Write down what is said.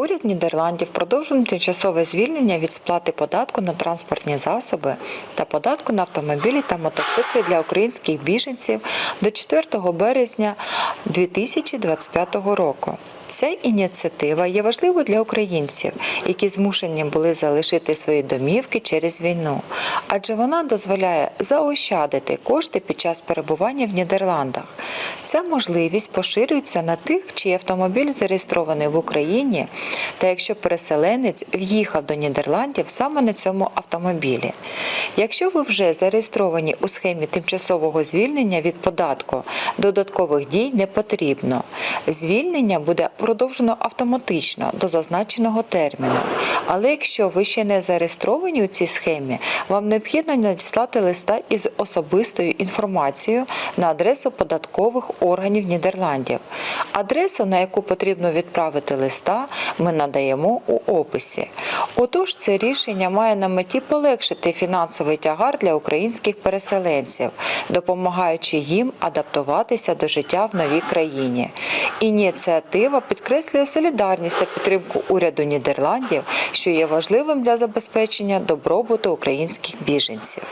Уряд Нідерландів продовжив тимчасове звільнення від сплати податку на транспортні засоби та податку на автомобілі та мотоцикли для українських біженців до 4 березня 2025 року. Ця ініціатива є важливою для українців, які змушені були залишити свої домівки через війну, адже вона дозволяє заощадити кошти під час перебування в Нідерландах. Ця можливість поширюється на тих, чий автомобіль зареєстрований в Україні, та якщо переселенець в'їхав до Нідерландів саме на цьому автомобілі. Якщо ви вже зареєстровані у схемі тимчасового звільнення від податку, додаткових дій не потрібно. Звільнення буде продовжено автоматично до зазначеного терміну. Але якщо ви ще не зареєстровані у цій схемі, вам необхідно надіслати листа із особистою інформацією на адресу податкових органів Нідерландів. Адресу, на яку потрібно відправити листа, ми надаємо у описі. Отож, це рішення має на меті полегшити фінансовий тягар для українських переселенців, допомагаючи їм адаптуватися до життя в новій країні. Ініціатива підкреслює солідарність та підтримку уряду Нідерландів, що є важливим для забезпечення добробуту українських біженців.